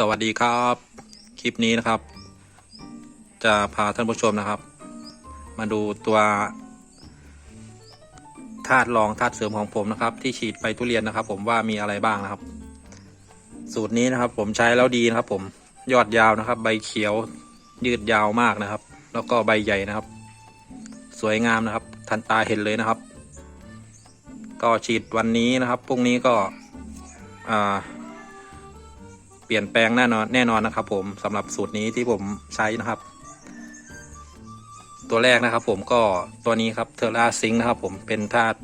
สวัสดีครับ คลิปนี้นะครับ จะพาท่านผู้ชมนะครับ มาดูตัวธาตุรองธาตุเสริมของผมนะครับ ที่ฉีดไปทุเรียนนะครับ ผมว่ามีอะไรบ้างนะครับ สูตรนี้นะครับ ผมใช้แล้วดีนะครับ ผมยอดยาวนะครับ ใบเขียวยืดยาวมากนะครับ แล้วก็ใบใหญ่นะครับ สวยงามนะครับ ทันตาเห็นเลยนะครับ ก็ฉีดวันนี้นะครับพรุ่งนี้ก็อ่า เปลี่ยนแปลงแน่นอนแน่นอนนะครับ ผมสำหรับสูตรนี้ที่ผมใช้นะครับ ตัวแรกนะครับ ผมก็ตัวนี้ครับเทอร่าซิงนะครับ ผมเป็นธาตุ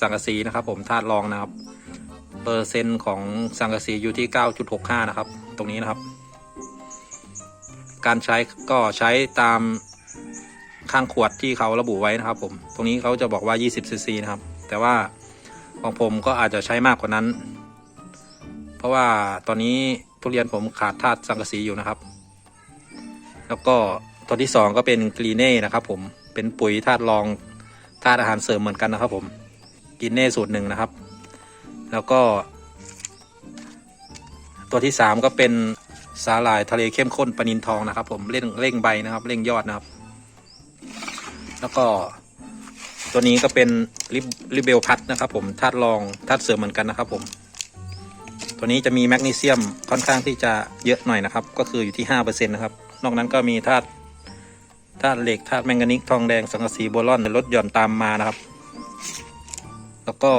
สังกะสีนะครับ ผมธาตุรองนะครับ เปอร์เซ็นต์ของสังกะสีอยู่ที่ 9.65 นะครับ ตรงนี้นะครับ การใช้ก็ใช้ตามข้างขวดที่เขาระบุไว้นะครับ ผมตรงนี้เขาจะบอกว่า 20ซีซีนะครับ แต่ว่าของผมก็อาจจะใช้มากกว่านั้น เพราะว่าตอนนี้ ทุเรียนผมขาดธาตุสังกะสีอยู่นะครับ แล้วก็ตัวที่สองก็เป็นกรีเน่นะครับ ผมเป็นปุ๋ยธาตุรองธาตุอาหารเสริมเหมือนกันนะครับ ผมกรีเน่สูตรหนึ่งนะครับ แล้วก็ ตัวที่สามก็เป็นสาหร่ายทะเลเข้มข้นปนินทองนะครับ ผมเร่งเร่งใบนะครับเร่งยอดนะครับ แล้วก็ตัวนี้ก็เป็นลิบลิเบลพัทนะครับ ผมธาตุรองธาตุเสริมเหมือนกันนะครับ ผม ตัวนี้จะมีแมกนีเซียมค่อนข้างที่จะเยอะหน่อยนะครับ ก็คืออยู่ที่ห้าเปอร์เซ็นต์นะครับ นอกนั้นก็มีธาตุธาตุเหล็กธาตุแมงกานิสทองแดงสังกะสีโบรอนลดหย่อนตามมานะครับ แล้วก็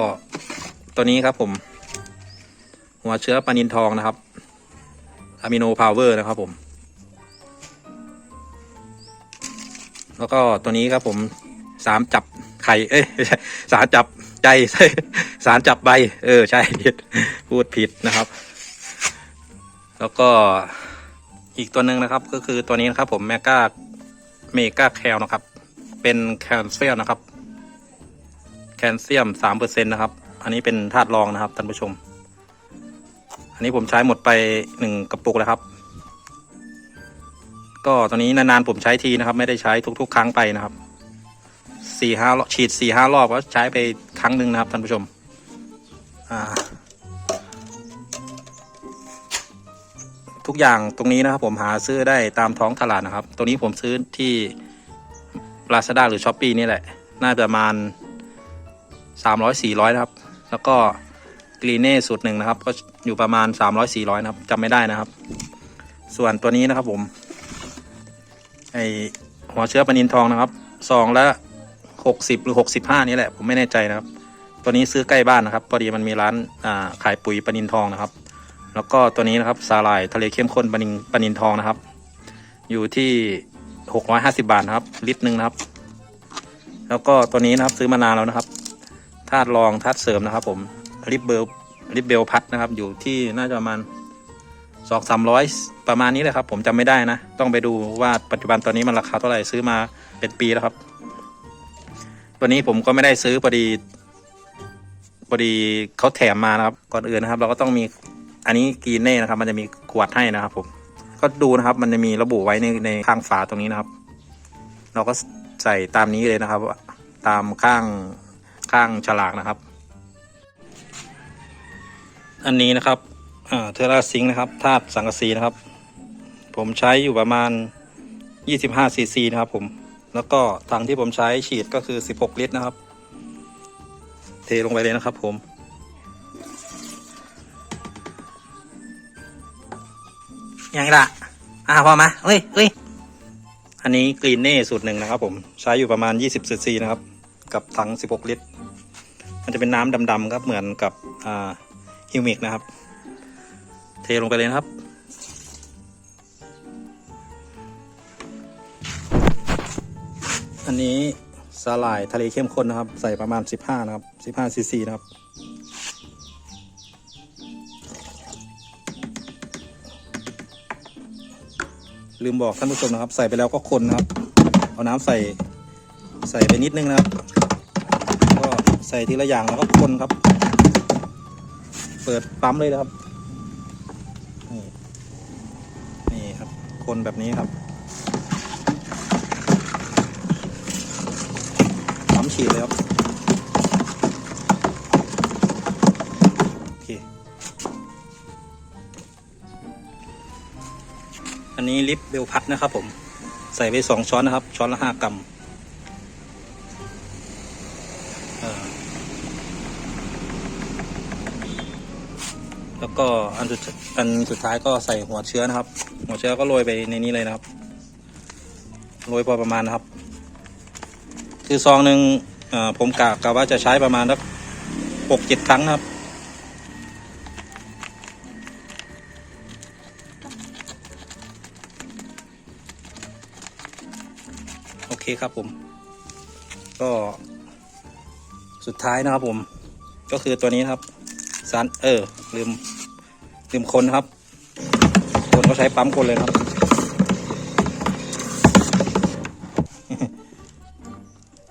ตัวนี้ครับผม หัวเชื้อปานินทองนะครับอะมิโนพาวเวอร์นะครับผม แล้วก็ตัวนี้ครับผมสามจับไข่เอ้ยสารจับ ใจสารจับใบ เออ ใช่ผิดพูดผิดนะครับ แล้วก็อีกตัวหนึ่งนะครับ ก็คือตัวนี้นะครับผมแมกาเมกาแคลนะครับ เป็นแคลเซียมนะครับ แคลเซียมสามเปอร์เซ็นต์นะครับ อันนี้เป็นธาตุรองนะครับท่านผู้ชม อันนี้ผมใช้หมดไปหนึ่งกระปุกแล้วครับ ก็ตอนนี้นานๆผมใช้ทีนะครับ ไม่ได้ใช้ทุก ๆ ครั้งไปนะครับสี่ห้ารอบฉีดสี่ห้ารอบก็ใช้ไป ครั้งหนึ่งนะครับท่านผู้ชม อ่า ทุกอย่างตรงนี้นะครับผมหาซื้อได้ตามท้องตลาดนะครับ ตัวนี้ผมซื้อที่ Lazada หรือ s h อ p e e นี่แหละ น่าจะประมาณสามร้อยสี่ร้อยนะครับ แล้วก็กรีเน่สูตรหนึ่งนะครับ ก็อยู่ประมาณสามร้อยสี่ร้อยนะครับจำไม่ได้นะครับ ส่วนตัวนี้นะครับผมไอหัวเชื้อปนินทองนะครับซองละ หกสิบหรือหกสิบห้านี่แหละ ผมไม่แน่ใจนะครับ ตัวนี้ซื้อใกล้บ้านนะครับพอดีมันมีร้านาขายปุ๋ยปนินทองนะครับ แล้วก็ตัวนี้นะครับสาหร่ายทะเลเข้มข้นปนินปนินทองนะครับ อยู่ที่หกร้อยห้าสิบาทนะครับ ลิตรหนึ่งนะครับ แล้วก็ตัวนี้นะครับซื้อมานานแล้วนะครับธาตุรองธาตุเสริมนะครับ ผมริบเบลริบเบลพัดนะครับ อยู่ที่น่าจะประมาณสองสามร้อยประมาณนี้เลยครับ ผมจำไม่ได้นะ ต้องไปดูว่าปัจจุบันตอนนี้มันราคาเท่าไหร่ซื้อมาเป็นปีแล้วครับ ตัวนี้ผมก็ไม่ได้ซื้อพอดีพอดีเขาแถมมานะครับ ก่อนอื่นนะครับ เราก็ต้องมีอันนี้กีเน่นะครับ มันจะมีขวดให้นะครับ ผม ก็ดูนะครับ มันจะมีระบุไว้ในในข้างฝาตรงนี้นะครับ เราก็ใส่ตามนี้เลยนะครับ ตามข้างข้างฉลากนะครับ อันนี้นะครับเทราซิงนะครับธาตุสังกะสีนะครับ ผมใช้อยู่ประมาณ 25ซีซีนะครับผม แล้วก็ถังที่ผมใช้ฉีดก็คือ 16 ลิตรนะครับ เทลงไปเลยนะครับผม ยังละอ่าพอมาเฮ้ยเฮ้ยอันนี้กรีนเน่สูตรหนึ่งนะครับผมใช้อยู่ประมาณ 20ซีซีนะครับ กับถัง 16 ลิตร มันจะเป็นน้ำดำๆครับเหมือนกับอ่าฮิวมิกนะครับ เทลงไปเลยนะครับ อันนี้สาหร่ายทะเลเข้มข้นนะครับ ใส่ประมาณ 15 นะครับ 15ซีซีนะครับ ลืมบอกท่านผู้ชมนะครับ ใส่ไปแล้วก็คนนะครับ เอาน้ำใส่ใส่ไปนิดนึงนะครับ ก็ใส่ทีละอย่างแล้วก็คนครับ เปิดปั๊มเลยนะครับ นี่นี่ครับ คนแบบนี้ครับ นี้ลิปเบลพัดนะครับผม ใส่ไปสองช้อนนะครับ ช้อนละห้ากรัมแล้วก็อันสุดอันสุดท้ายก็ใส่หัวเชื้อนะครับ หัวเชื้อก็โรยไปในนี้เลยนะครับ โรยพอประมาณนะครับ คือซองหนึ่งผมกะกะว่าจะใช้ประมาณสักหกเจ็ดครั้งนะครับ คครับผม ก็สุดท้ายนะครับผม ก็คือตัวนี้นะครับ สารเออ ลืม ลืมคนครับ คนก็ใช้ปั๊มคนเลยครับ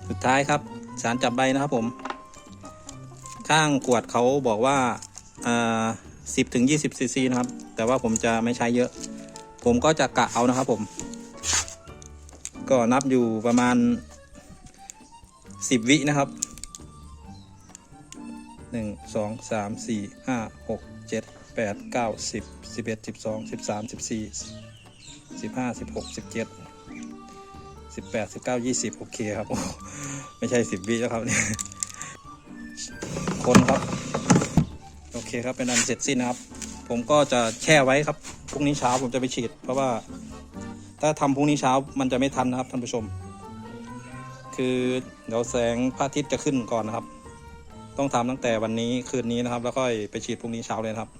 สุดท้ายครับ สารจับใบนะครับผม ข้างขวดเขาบอกว่าสิบถึงยี่สิบซีซีนะครับ แต่ว่าผมจะไม่ใช้เยอะ ผมก็จะกะเอานะครับผม ก็นับอยู่ประมาณสิบวินะครับหนึ่งสองสามสี่ห้าหกเจ็ดแปดเก้าสิบสิบเอ็ดสิบสองสิบสามสิบสี่สิบห้าสิบหกสิบเจ็ดสิบแปดสิบเก้ายี่สิบโอเคครับ ไม่ใช่สิบวิแล้วครับเนี่ยคนครับ โอเคครับเป็นอันเสร็จสิ้นนะครับ ผมก็จะแช่ไว้ครับพรุ่งนี้เช้าผมจะไปฉีด เพราะว่า ถ้าทำพรุ่งนี้เช้ามันจะไม่ทันนะครับท่านผู้ชม คือเดี๋ยวแสงพระอาทิตย์จะขึ้นก่อนนะครับ ต้องทำตั้งแต่วันนี้คืนนี้นะครับ แล้วก็ไปฉีดพรุ่งนี้เช้าเลยนะครับ